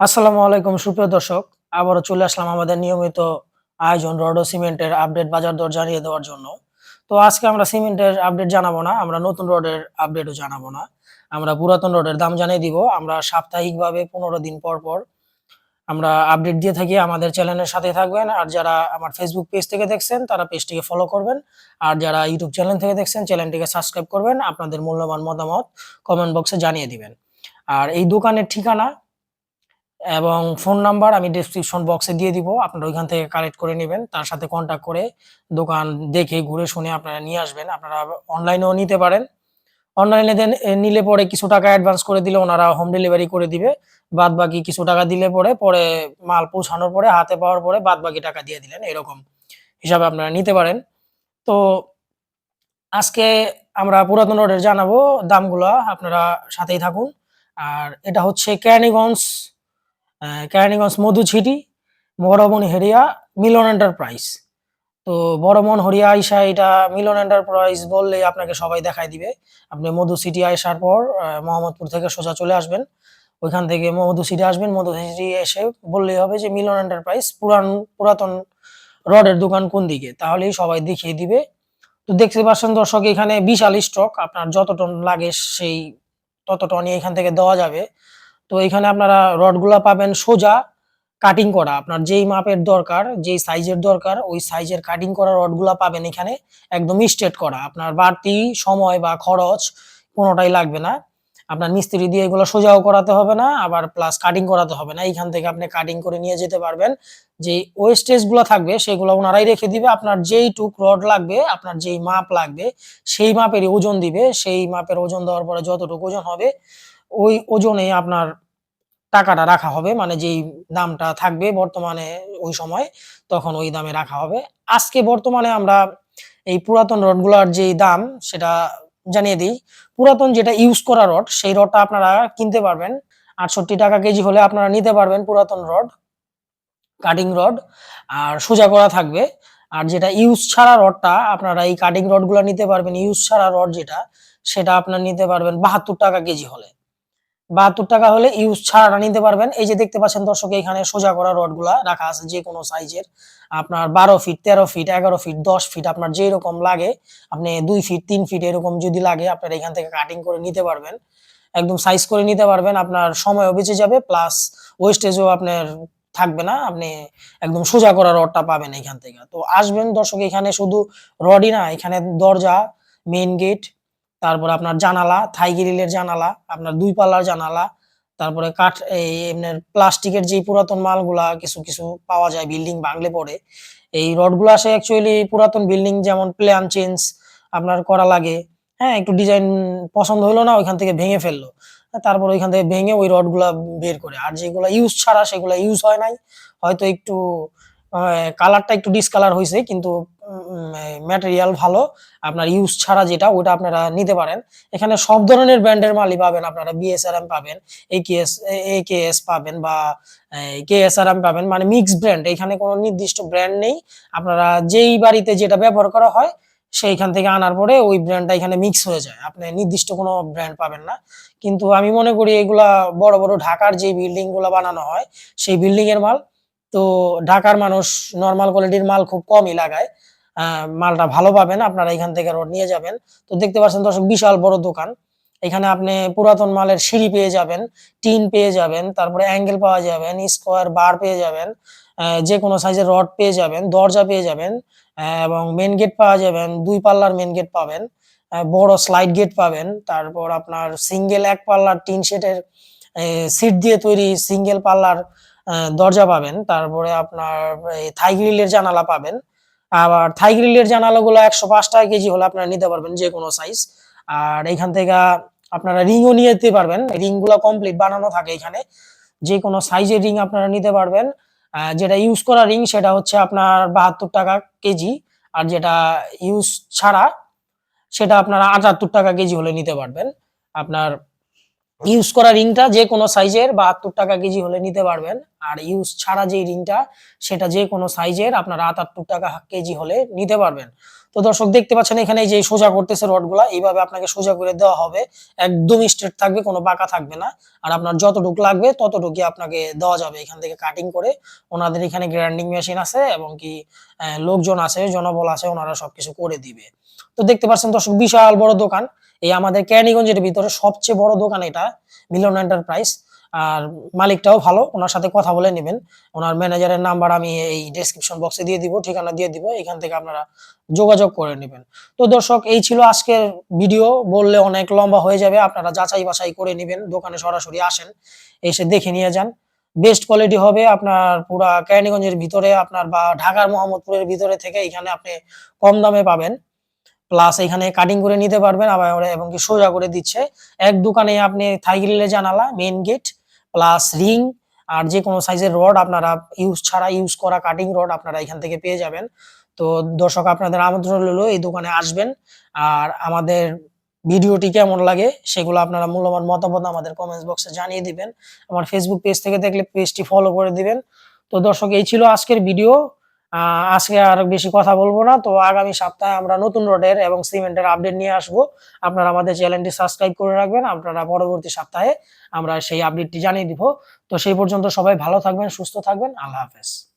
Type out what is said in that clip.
আসসালামু আলাইকুম, সুপ্রিয় দর্শক। আবারও চলে আসলাম আমাদের নিয়মিত আয়োজন রড সিমেন্টের আপডেট বাজার দর জানিয়ে দেওয়ার জন্য। তো আজকে আমরা সিমেন্টের আপডেট জানাব না, আমরা নতুন রডের আপডেটও জানাব না। আমরা পুরাতন রডের দাম জানিয়ে দিব, আমরা সাপ্তাহিকভাবে পনেরো দিন পর পর আমরা আপডেট দিয়ে থাকি। আমাদের চ্যানেলের সাথে থাকবেন, আর যারা আমার ফেসবুক পেজ থেকে দেখছেন, তারা পেজটিকে ফলো করবেন। আর যারা ইউটিউব চ্যানেল থেকে দেখছেন চ্যানেলটিকে সাবস্ক্রাইব করবেন। আপনাদের মূল্যবান মতামত কমেন্ট বক্সে জানিয়ে দিবেন। আর এই দোকানের ঠিকানা এবং ফোন নাম্বার আমি ডেসক্রিপশন বক্সে দিয়ে দিব। আপনারা ওইখান থেকে কালেক্ট করে নেবেন। তার সাথে কন্ট্যাক্ট করে দোকান দেখে ঘুরে শুনে আপনারা নিয়ে আসবেন। আপনারা অনলাইনেও নিতে পারেন। অনলাইনে দেন নিলে পরে কিছু টাকা অ্যাডভান্স করে দিলে ওনারা হোম ডেলিভারি করে দিবে। বাদ বাকি কিছু টাকা দিলে পরে পরে মাল পৌঁছানোর পরে হাতে পাওয়ার পরে বাদ বাকি টাকা দিয়ে দিলেন। এরকম হিসাবে আপনারা নিতে পারেন। তো আজকে আমরা পুরাতন রোডের জানাব দামগুলা। আপনারা সাথেই থাকুন। আর এটা হচ্ছে কেরানীগঞ্জ আহ, কেরানীগঞ্জ মধুছিটি বড়মন হেরিয়া মিলন এন্টারপ্রাইজ তো বড়মন হরিয়া আইসা এটা মিলন এন্টারপ্রাইজ বললে আপনাকে সবাই দেখাই দিবে। আপনি মধু সিটি আসার পর মোহাম্মদপুর থেকে সোজা চলে আসবেন। ওইখান থেকে মধু সিটি আসবেন, মধু সিটি এসে বললেই হবে যে মিলন এন্টারপ্রাইজ পুরান, পুরাতন রডের দোকান কোন দিকে? তাহলেই সবাই দেখিয়ে দিবে। তো দেখতে পাচ্ছেন দর্শক, এখানে বিশাল স্টক আপনার যত টন লাগে সেই তত টনই এখান থেকে দেওয়া যাবে। তো এখানে আপনারা রডগুলা পাবেন সোজা কাটিং করা। আপনার যেই মাপের দরকার, যেই সাইজের দরকার, ওই সাইজের কাটিং করা রডগুলা পাবেন এখানে একদম স্ট্রেট করা। আপনার বাড়তি সময় বা খরচ কোনোটাই লাগবে না। আপনার মিস্ত্রি দিয়ে এগুলো সোজাও করাতে হবে না, আবার প্লাস কাটিং করাতে হবে না। এইখান থেকে আপনি কাটিং করে নিয়ে যেতে পারবেন। যে ওয়েস্টেজগুলো থাকবে, সেগুলো ওনারাই রেখে দিবে। আপনার যেই টুক রড লাগবে, আপনার যেই মাপ লাগবে, সেই মাপেরই ওজন দিবে। সেই মাপের ওজন দেওয়ার পরে যতটুকু ওজন হবে ওই ওজনে আপনার টাকাটা রাখা হবে মানে যেই দামটা থাকবে বর্তমানে ওই সময়, তখন ওই দামে রাখা হবে। আজকে বর্তমানে আমরা এই পুরাতন রডগুলার যেই দাম, সেটা জানিয়ে দিই। পুরাতন যেটা ইউজ করা রড, সেই রডটা আপনারা কিনতে পারবেন। আটষট্টি টাকা কেজি হলে আপনারা নিতে পারবেন পুরাতন রড কাটিং রড আর সোজা করা থাকবে। আর যেটা ইউজ ছাড়া রডটা, আপনারা এই কাটিং রডগুলো নিতে পারবেন। ইউজ ছাড়া রড যেটা, সেটা আপনার নিতে পারবেন বাহাত্তর টাকা কেজি হলে। বাহাত্তর টাকা হলে ইউজ ছাড়াটা নিতে পারবেন। এই যে দেখতে পাচ্ছেন দর্শক, এখানে সোজা করা রডগুলা রাখা আছে যে কোনো সাইজের আপনার বারো ফিট তেরো ফিট এগারো ফিট দশ ফিট আপনার যেই রকম লাগে, আপনি দুই ফিট তিন ফিট এরকম যদি লাগে, আপনার এখান থেকে কাটিং করে নিতে পারবেন। একদম সাইজ করে নিতে পারবেন, আপনার সময়ও বেঁচে যাবে প্লাস ওয়েস্টেজও আপনার থাকবে না, আপনি একদম সোজা করা রডটা পাবেন এখান থেকে। তো আসবেন দর্শক, এখানে শুধু রডই না, এখানে দরজা মেইন গেট তারপর আপনার জানালা, থাই গ্রিলের জানালা, আপনার দুই পাল্লার জানালা, তারপরে কাঠ, এই প্লাস্টিকের যে পুরাতন মালগুলা কিছু কিছু পাওয়া যায়, বিল্ডিং ভাঙলে পরে, এই রডগুলো আসে অ্যাকচুয়ালি পুরাতন বিল্ডিং যেমন প্ল্যান চেঞ্জ, আপনার করা লাগে হ্যাঁ একটু ডিজাইন পছন্দ হলো না, ওইখান থেকে ভেঙে ফেলল, তারপর ওইখান থেকে ভেঙে ওই রডগুলা বের করে, আর যেগুলো ইউজ ছাড়া সেগুলো ইউজ হয় নাই, হয়তো একটু কালারটা একটু ডিসকালার হয়েছে কিন্তু ম্যাটেরিয়াল ভালো, আপনার ইউজ ছাড়া যেটা ওটা আপনারা নিতে পারেন। এখানে সব ধরনের ব্র্যান্ডের মালই পাবেন, আপনারা বিএসআরএম পাবেন একেএস একেএস পাবেন বা কেএসআরএম পাবেন মানে মিক্স ব্র্যান্ড এখানে কোনো নির্দিষ্ট ব্র্যান্ড নেই। আপনারা যেই বাড়িতে যেটা ব্যবহার করা হয়, সেইখান থেকে আনার পরে ওই ব্র্যান্ডটা এখানে মিক্স হয়ে যায়। আপনি নির্দিষ্ট কোনো ব্র্যান্ড পাবেন না। কিন্তু আমি মনে করি এগুলা বড় বড় ঢাকার যে বিল্ডিংগুলা বানানো হয়, সেই বিল্ডিং এর মাল। তো ঢাকার মানুষ নর্মাল কোয়ালিটির মাল খুব কমই লাগায়। মালটা ভালো পাবেন, আপনারা এখান থেকে রড নিয়ে যাবেন। তো দেখতে পাচ্ছেন দর্শক, বিশাল বড় দোকান। এখানে আপনি পুরাতন মালের সিঁড়ি পেয়ে যাবেন, টিন পেয়ে যাবেন, তারপরে অ্যাঙ্গেল পাওয়া যাবেন স্কোয়ার বার পেয়ে যাবেন যে কোনো সাইজের রড পেয়ে যাবেন, দরজা পেয়ে যাবেন এবং মেন গেট পাওয়া যাবেন, দুই পাল্লার মেন গেট পাবেন বড় স্লাইড গেট পাবেন, তারপর আপনার সিঙ্গেল এক পাল্লার টিন শেডের সিট দিয়ে তৈরি সিঙ্গেল পাল্লার দরজা পাবেন, তারপরে আপনার থাই গ্রিলের জানালা পাবেন আবার থাই গ্রিলের জানালাগুলো একশো পাঁচ টাকা কেজি হলে আপনারা নিতে পারবেন যে কোনো সাইজ আর এখান থেকে আপনারা রিংও নিয়ে যেতে পারবেন। রিংগুলো কমপ্লিট বানানো থাকে এখানে। যে কোনো সাইজের রিং আপনারা নিতে পারবেন। যেটা ইউজ করা রিং সেটা হচ্ছে আপনার বাহাত্তর টাকা কেজি। আর যেটা ইউজ ছাড়া সেটা আপনারা আটাত্তর টাকা কেজি হলে নিতে পারবেন। আপনার ইউজ করা রিংটা যে কোনো সাইজের বাহাত্তর টাকা কেজি হলে নিতে পারবেন। আর ইউজ ছাড়া যে রিংটা, সেটা যে কোনো সাইজের আপনার আটাত্তর টাকা কেজি হলে নিতে পারবেন। তো দর্শক, দেখতে পাচ্ছেন এখানে যে সোজা করতেছে রডগুলা এইভাবে আপনাকে সোজা করে দেওয়া হবে। একদম স্ট্রেট থাকবে, কোনো বাঁকা থাকবে না। আর আপনার যতটুক লাগবে, ততটুকুই আপনাকে দেওয়া যাবে এখান থেকে কাটিং করে। ওনাদের এখানে গ্রাইন্ডিং মেশিন আছে এবং কি লোকজন আছে, জনবল আছে, ওনারা সবকিছু করে দিবে। তো দেখতে পাচ্ছেন দর্শক, বিশাল বড় দোকান। এই আমাদের ক্যানিগঞ্জের ভিতরে সবচেয়ে বড় দোকান এটা, মিলন এন্টারপ্রাইজ আর মালিকটাও ভালো, ওনার সাথে কথা বলে নেবেন। ওনার ম্যানেজারের নাম্বার আমি এই ডেসক্রিপশন বক্সে দিয়ে দিব, ঠিকানা দিয়ে দিব, এখান থেকে আপনারা যোগাযোগ করে নেবেন। তো দর্শক, এই ছিল আজকের ভিডিও বললে অনেক লম্বা হয়ে যাবে, আপনারা যাচাই বাছাই করে নেবেন, দোকানে সরাসরি আসেন, এসে দেখে নিয়ে যান। বেস্ট কোয়ালিটি হবে আপনার পুরা কেরানীগঞ্জের ভিতরে, আপনার বা ঢাকার মোহাম্মদপুরের ভিতরে থেকে এখানে আপনি কম দামে পাবেন। প্লাস এখানে কাটিং করে নিতে পারবেন, আবার এবং কি সোজা করে দিচ্ছে। এক দোকানে আপনি থাই গ্রিলে জানালা মেইন গেট প্লাস রিং আর যে কোনো সাইজের রড আপনারা ইউজ ছাড়া ইউজ করা কাটিং রড আপনারা এখান থেকে পেয়ে যাবেন। তো দর্শক, আপনাদের আমন্ত্রণ হলো এই দোকানে আসবেন। আর আমাদের ভিডিওটি কেমন লাগে সেগুলো আপনারা মূল্যবান মতামত আমাদের কমেন্টস বক্সে জানিয়ে দিবেন। আমার ফেসবুক পেজ থেকে দেখলে পেজটি ফলো করে দিবেন। তো দর্শক, এই ছিল আজকের ভিডিও আজকে আর বেশি কথা বলব না। তো আগামী সপ্তাহে আমরা নতুন রোডের এবং সিমেন্টের আপডেট নিয়ে আসব। আপনারা আমাদের চ্যানেলটি সাবস্ক্রাইব করে রাখবেন। আপনারা পরবর্তী সপ্তাহে আমরা সেই আপডেটটি জানিয়ে দিব। তো সেই পর্যন্ত সবাই ভালো থাকবেন, সুস্থ থাকবেন। আল্লাহ হাফেজ।